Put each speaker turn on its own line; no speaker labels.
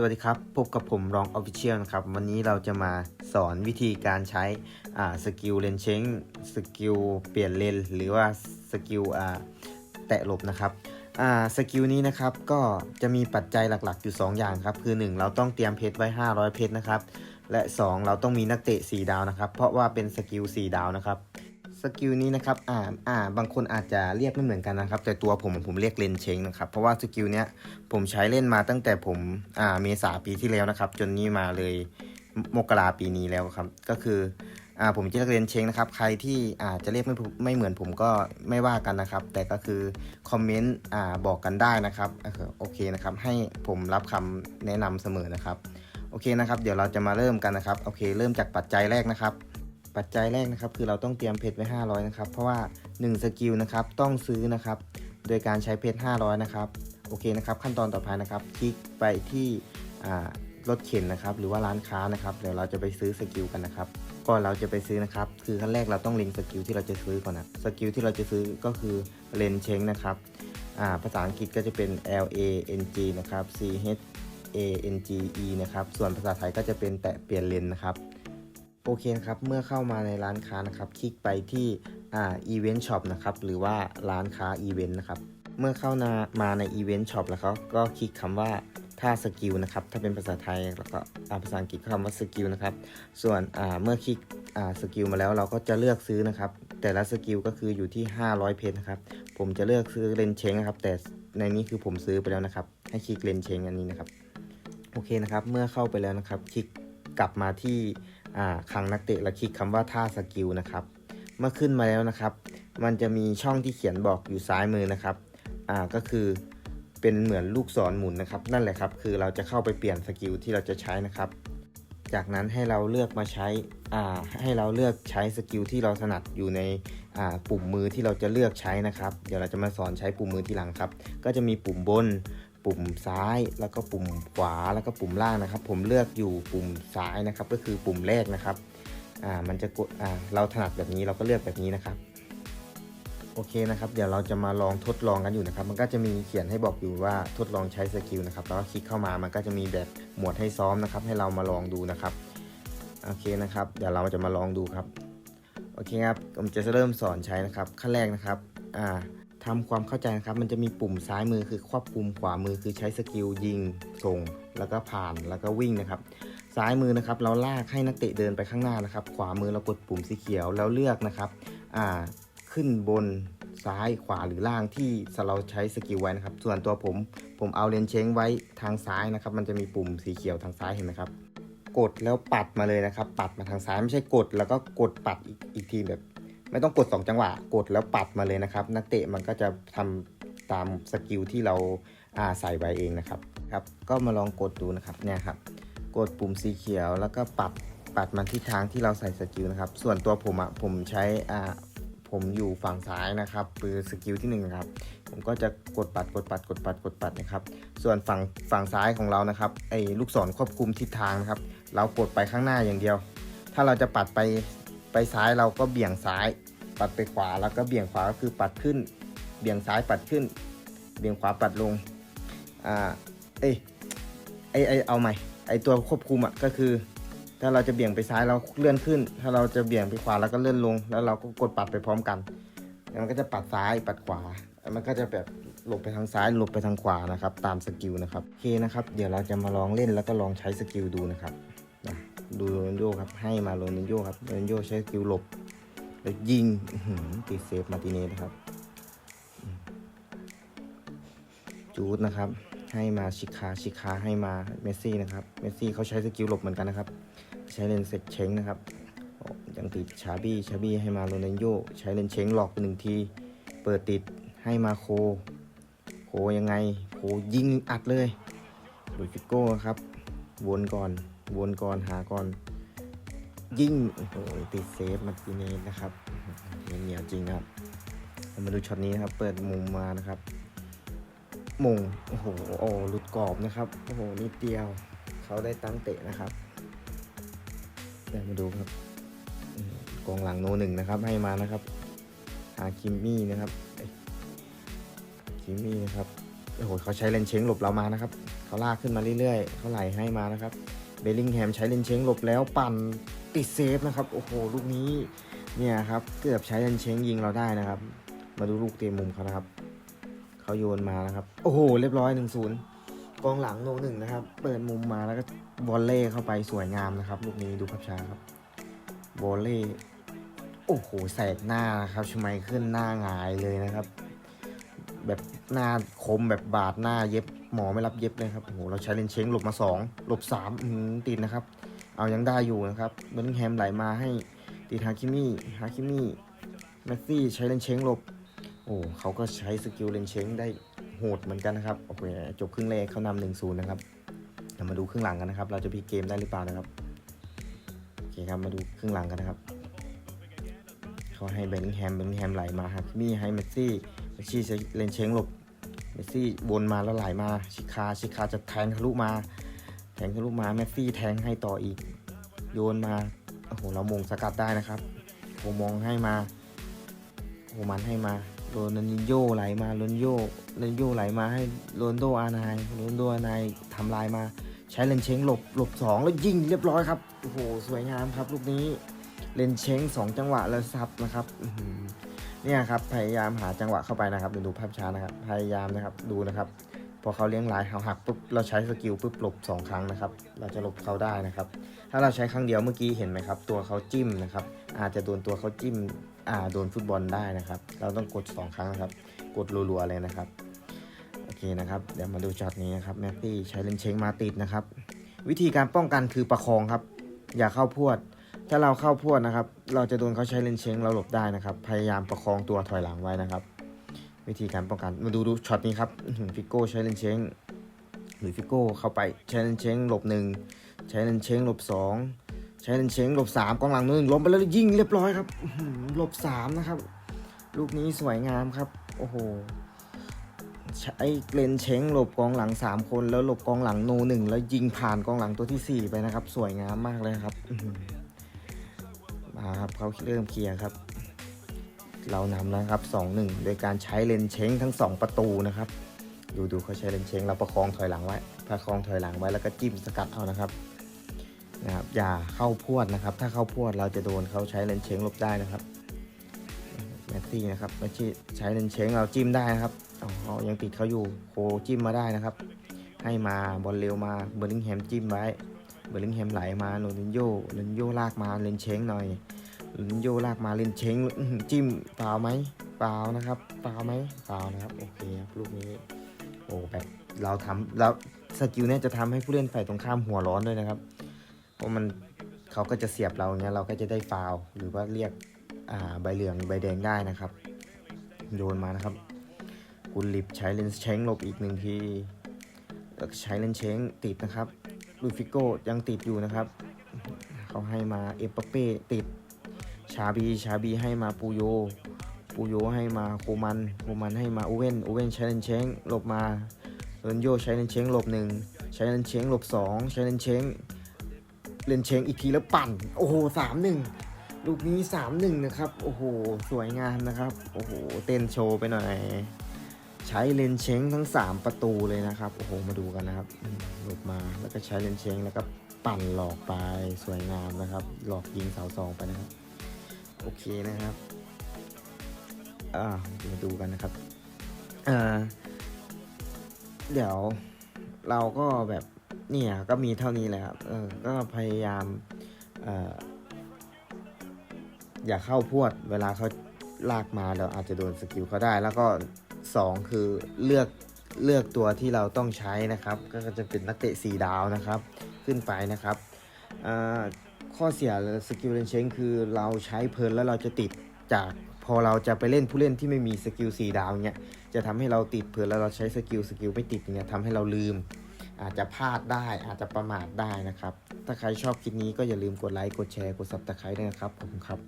สวัสดีครับ พบกับผมรองออฟฟิเชียลนะครับ วันนี้เราจะมาสอนวิธีการใช้สกิลเลนเชงสกิลเปลี่ยนเลนหรือว่าสกิลแตะหลบนะครับสกิลนี้นะครับก็จะมีปัจจัยหลักๆ อยู่ 2 อย่างครับ คือ 1 เราต้องเตรียมเพชรไว้ 500 เพชรนะครับ และ 2 เราต้องมีนักเตะ 4 ดาวนะครับ เพราะว่าเป็นสกิล4ดาวนะครับ สกิลนี้นะครับอ่าอ่าบางคนอาจจะเรียกไม่เหมือนกันนะครับ แต่ตัวผมผมเรียกเลนเชงนะครับเพราะว่าสกิลเนี้ยผมใช้เล่นมาตั้งแต่ผมอ่าเมษาปีที่แล้วนะครับ จนนี้มาเลยมมกราปีนี้แล้วครับ ก็คืออ่าผมจะเรียกเลนเชงนะครับใครที่อาจจะเรียกไม่ไม่เหมือนผมก็ไม่ว่ากันนะครับ แต่ก็คือคอมเมนต์อ่าบอกกันได้นะครับโอเคนะครับ ให้ผมรับคำแนะนำเสมอนะครับโอเคนะครับ เดี๋ยวเราจะมาเริ่มกันนะครับโอเค เริ่มจากปัจจัยแรกนะครับ ปัจจัยแรกนะครับ คือเราต้องเตรียมเพชรไว้ 500 นะครับ เพราะว่า 1 สกิลนะครับ ต้องซื้อนะครับ โดยการใช้เพชร 500 นะครับ โอเคนะครับ ขั้นตอนต่อไปนะครับ คลิกไปที่รถเข็นนะครับ หรือว่าร้านค้านะครับ เดี๋ยวเราจะไปซื้อสกิลกันนะครับ ก่อนเราจะไปซื้อนะครับ คือขั้นแรกเราต้องเล็งสกิลที่เราจะซื้อก่อนนะ สกิลที่เราจะซื้อก็คือเลนเชงนะครับ ภาษาอังกฤษก็จะเป็น L A N G นะครับ C H A N G E นะครับ ส่วนภาษาไทยก็จะเป็นแตะเปลี่ยนเลนนะครับ โอเคนครับเมื่อเข้ามาในร้านค้านะครับคลิกไปที่อ่า Event Shop นะครับหรือว่าร้านค้า Event นะครับเมื่อเข้านามาใน Event Shop แล้วเขาก็คลิกคำว่าท่าสกิลนะครับถ้าเป็นภาษาไทยแล้วก็อ่าภาษาอังกฤษคำว่าสกิลนะครับส่วนอ่าเมื่อคลิกอ่าสกิลมาแล้วเราก็จะเลือกซื้อนะครับแต่ละสกิลก็คืออยู่ที่ 500 เพชรนะครับผมจะเลือกซื้อเลนเชงนะครับแต่ในนี้คือผมซื้อไปแล้วนะครับ ให้คลิกเลนเชงอันนี้นะครับโอเคนะครับเมื่อเข้าไปแล้วนะครับ คลิกกลับมาที่ คลังนักเตะแล้วคลิกคำว่าท่าสกิลนะครับ เมื่อขึ้นมาแล้วนะครับ มันจะมีช่องที่เขียนบอกอยู่ซ้ายมือนะครับอ่าก็คือเป็นเหมือนลูกศรหมุนนะครับ นั่นแหละครับ คือเราจะเข้าไปเปลี่ยนสกิลที่เราจะใช้นะครับ จากนั้นให้เราเลือกมาใช้อ่าให้เราเลือกใช้สกิลที่เราถนัดอยู่ในอ่าปุ่มมือที่เราจะเลือกใช้นะครับ เดี๋ยวเราจะมาสอนใช้ปุ่มมือทีหลังครับ ก็จะมีปุ่มบน ปุ่มซ้ายแล้วก็ปุ่มขวาแล้วก็ปุ่มล่างนะครับ ผมเลือกอยู่ปุ่มซ้ายนะครับ ก็คือปุ่มแรกนะครับอ่ามันจะกดอ่าเราถนัดแบบนี้เราก็เลือกแบบนี้นะครับโอเคนะครับเดี๋ยวเราจะมาลองทดลองกันอยู่นะครับ มันก็จะมีเขียนให้บอกอยู่ว่าทดลองใช้สกิลนะครับแล้วก็คลิกเข้ามามันก็จะมีแบบหมวดให้ซ้อมนะครับ ให้เรามาลองดูนะครับโอเคนะครับ เดี๋ยวเราจะมาลองดูครับโอเคครับผมจะเริ่มสอนใช้นะครับขั้นแรกนะครับอ่า ทำความเข้าใจนะครับ มันจะมีปุ่มซ้ายมือคือควบคุมขวามือคือใช้สกิลยิงส่ง แล้วก็ผ่านแล้วก็วิ่งนะครับ ซ้ายมือนะครับ เราลากให้นักเตะเดินไปข้างหน้านะครับ ขวามือเรากดปุ่มสีเขียวแล้วเลือกนะครับอ่าขึ้นบนซ้ายขวาหรือล่างที่เราใช้สกิลไว้นะครับ ส่วนตัวผมผมเอาเลนเช้งไว้ทางซ้ายนะครับ มันจะมีปุ่มสีเขียวทางซ้ายเห็นไหมครับ กดแล้วปัดมาเลยนะครับ ปัดมาทางซ้ายไม่ใช่กด แล้วก็กดปัดอีกอีกทีแบบ ไม่ต้องกด 2 จังหวะ กดแล้วปัดมาเลยนะครับ นักเตะมันก็จะทำตามสกิลที่เราอาใส่ไว้เองนะครับครับ ก็มาลองกดดูนะครับเนี่ยครับ กดปุ่มสีเขียวแล้วก็ปัดปัดมาที่ทางที่เราใส่สกิลนะครับ ส่วนตัวผมอะ่ะผมใช้อ่าผมอยู่ฝั่งซ้ายนะครับคือสกิลที่หนึ่งนะครับ ผมก็จะกดปัดกดปัดกดปัดกดปัดนะครับ ส่วนฝั่งฝั่งซ้ายของเรานะครับไอ้ลูกศรควบคุมทิศทางนะครับ เรากดไปข้างหน้าอย่างเดียว ถ้าเราจะปัดไป ไปซ้ายเราก็เบี่ยงซ้าย ปัดไปขวาแล้วก็เบี่ยงขวาก็คือปัดขึ้น เบี่ยงซ้ายปัดขึ้น เบี่ยงขวาปัดลงอ่าเอ้ยไอไอเอาใหม่ไอตัวควบคุมอะก็คือ ถ้าเราจะเบี่ยงไปซ้ายเราเลื่อนขึ้น ถ้าเราจะเบี่ยงไปขวาเราก็เลื่อนลง แล้วเราก็กดปัดไปพร้อมกันมันก็จะปัดซ้ายปัดขวา มันก็จะแบบหลบไปทางซ้ายหลบไปทางขวานะครับ ตามสกิลนะครับโอเคนะครับ เดี๋ยวเราจะมาลองเล่นแล้วก็ลองใช้สกิลดูนะครับ ดูโรนโยครับให้มาโรนโยครับโรนโยใช้สกิลหลบ แล้วยิงอื้อหือตีเซฟมาติเนสครับ จูดนะครับ ให้มาชิคาชิคาให้มาเมสซี่นะครับเมสซี่เขาใช้สกิลหลบเหมือนกันนะครับ ใช้เลนเซ็ตเชงนะครับอ้ยังติดชาบี้ชาบี้ให้มาโรนัลโยใช้เลนเชงหลอกไปหนึ่งที เปิดติดให้มาโค โคยังไง โคยิงอัดเลยลุยฟิโก้ครับ วนก่อน วนก่อนหาก่อน ยิ่งโอ้โหติดเซฟมาร์ติเนสนะครับเหนียวจริงครับเรามาดูช็อตนี้นะครับ เปิดมุมมานะครับมงโอ้โหโอ้หลุดกรอบนะครับโอ้โหนิดเดียวเขาได้ตั้งเตะนะครับเดี๋ยวมาดูครับกองหลังโนหนึ่งนะครับให้มานะครับหาคิมมี่นะครับคิมมี่นะครับโอ้โหเขาใช้เลนเชงหลบเรามานะครับเขาลากขึ้นมาเรื่อยๆเขาไหลให้มานะครับ เบลลิงแฮมใช้เลนเชงหลบแล้วปั่นติดเซฟนะครับ โอ้โห ลูกนี้เนี่ยครับเกือบใช้เลนเชงยิงเราได้นะครับ มาดูลูกเตะมุมเขานะครับเขาโยนมานะครับ โอ้โห เรียบร้อยหนึ่งศูนย์กองหลังโนหนึ่งนะครับ เปิดมุมมาแล้วก็บอลเล่เข้าไปสวยงามนะครับ ลูกนี้ดูภาพช้าครับบอลเล่โอ้โหแสกหน้านะครับชไมขึ้นหน้าหงายเลยนะครับ แบบหน้าคมแบบบาดหน้าเย็บ หมอไม่รับเย็บเลยครับโอ้โหเราใช้เลนเช้งหลบมาสองหลบสามติดนะครับ เอายังได้อยู่นะครับเบอร์ลิงแฮมไหลมาให้ติดฮาคิมี่ฮาคิมี่แมสซี่ใช้เลนเช้งหลบ โอ้เขาก็ใช้สกิลเลนเช้งได้โหดเหมือนกันนะครับโอเคจบครึ่งแรกเขานำหนึ่งศูนย์นะครับเดี๋ยวมาดูครึ่งหลังกันนะครับ เราจะพลิกเกมได้หรือเปล่านะครับโอเคครับมาดูครึ่งหลังกันนะครับเขาให้เบลลิงแฮมเบลลิงแฮมไหลมาฮาคิมี่ให้เมสซี่เมสซี่ใช้เลนเช้งหลบ เมสซี่วนมาแล้วไหลมาชิคาชิคาจะแทงทะลุมาแทงทะลุมาเมสซี่แทงให้ต่ออีก โยนมาโอ้โหเรามงสกัดได้นะครับโอมองให้มาโอมันให้มาโรนันโยไหลมาโรนโยโรนโยไหลมาให้โรนโดอาไนายโรนโดอาไนายทำลายมาใช้เลนเชงหลบหลบสองแล้วยิงเรียบร้อยครับโอ้โหสวยงามครับลูกนี้เลนเชงสองจังหวะแล้วซับนะครับ เนี่ยครับพยายามหาจังหวะเข้าไปนะครับเดี๋ยวดูภาพช้านะครับ พยายามนะครับดูนะครับ พอเขาเลี้ยงลายเขาหักปุ๊บเราใช้สกิลปุ๊บหลบสองครั้งนะครับ เราจะหลบเขาได้นะครับ ถ้าเราใช้ครั้งเดียวเมื่อกี้เห็นไหมครับ ตัวเขาจิ้มนะครับ อาจจะโดนตัวเขาจิ้มอ่าโดนฟุตบอลได้นะครับ เราต้องกด 2 ครั้งนะครับ กดรัวๆเลยนะครับโอเคนะครับเดี๋ยวมาดูช็อตนี้นะครับแมตตี้ใช้เลนเชงมาติดนะครับ วิธีการป้องกันคือประคองครับ อย่าเข้าพวด ถ้าเราเข้าพวดนะครับ เราจะโดนเขาใช้เลนเชงเราหลบได้นะครับ พยายามประคองตัวถอยหลังไว้นะครับ วิธีการป้องกันมาดูดูช็อตนี้ครับฟิโก้ใช้เลนเชงหรือฟิโก้เข้าไปใช้เลนเชงหลบหนึ่งใช้เลนเชงหลบสองใช้เลนเชงหลบสามกองหลังหนึ่งล้มไปแล้วยิงเรียบร้อยครับหลบสามนะครับ ลูกนี้สวยงามครับโอ้โหใช้เลนเชงหลบกองหลังสามคน แล้วหลบกองหลังโนหนึ่งแล้วยิงผ่านกองหลังตัวที่สี่ไปนะครับ สวยงามมากเลยครับ ครับเขาเริ่มเคลียร์ครับ เรานำแล้วครับสองหนึ่งโดยการใช้เลนเช้งทั้งสองประตูนะครับ ดูดูเขาใช้เลนเช้งเราประคองถอยหลังไว้ประคองถอยหลังไว้แล้วก็จิ้มสกัดเอานะครับนะครับ อย่าเข้าพวดนะครับ ถ้าเข้าพวดเราจะโดนเขาใช้เลนเช้งหลบได้นะครับแมตตี้นะครับแมตตี้ใช้เลนเช้งเราจิ้มได้นะครับอ๋อยังติดเขาอยู่โคจิ้มมาได้นะครับ ให้มาบอลเร็วมาเบอร์ลิงแฮมจิ้มไว้ เบอร์ลิงแฮมไหลมาโนนินโยโนนินโยลากมาเลนเชงหน่อยโนนินโยลากมาเลนเชงอื้อหือจิ้มเปล่าไหมเปล่านะครับเปล่าไหมเปล่านะครับโอเคครับลูกนี้โอ้แบบเราทำแล้วสกิลเนี่ยจะทำให้ผู้เล่นฝ่ายตรงข้ามหัวร้อนด้วยนะครับ เพราะมันเขาก็จะเสียบเราเงี้ยเราก็จะได้ฟาวหรือว่าเรียกอ่าใบเหลืองใบแดงได้นะครับ โยนมานะครับ กุลลิบใช้เลนส์เชงหลบอีกหนึ่งทีแล้วใช้เลนส์เชงติดนะครับ ลูฟิโก้ยังติดอยู่นะครับ เขาให้มาเอปเป้ติด ชาบี ชาบีให้มาปูโย ปูโยให้มาโคมันโคมันให้มาโอเว่นโอเว่นใช้เลนเชงหลบมาเรนโยใช้เลนเชงหลบหนึ่งใช้เลนเชงหลบสองใช้เลนเชงเลนเชงอีกทีแล้วปั่น โอ้โหสามหนึ่งลูกนี้สามหนึ่งนะครับ โอ้โห สวยงามนะครับ โอ้โห เต้นโชว์ไปหน่อย ใช้เลนเช้งทั้ง 3 ประตูเลยนะครับ โอ้โห มาดูกันนะครับหลบมาแล้วก็ใช้เลนเช้งแล้วก็ปั่นหลอกไปสวยงามนะครับ หลอกยิงเสาสองไปนะครับ โอเคนะครับอ่ามาดูกันนะครับเอ่อเดี๋ยวเราก็แบบเนี่ยก็มีเท่านี้แหละครับเออก็พยายามเอ่ออย่าเข้าพวดเวลาเขาลากมาเราอาจจะโดนสกิลเขาได้แล้วก็ สองคือเลือกเลือกตัวที่เราต้องใช้นะครับ ก็จะเป็นนักเตะสีดาวนะครับ ขึ้นไปนะครับข้อเสียสกิลเลนเชงคือเราใช้เพลินแล้วเราจะติดจากพอเราจะไปเล่นผู้เล่นที่ไม่มีสกิล4ดาวเนี่ยจะทำให้เราติดเผื่อแล้วเราใช้สกิลสกิลไม่ติดเนี่ยทำให้เราลืม อาจจะพลาดได้อาจจะประมาทได้นะครับ ถ้าใครชอบคลิปนี้ก็อย่าลืมกดไลค์กดแชร์กด subscribe ด้วยนะครับขอบคุณครับ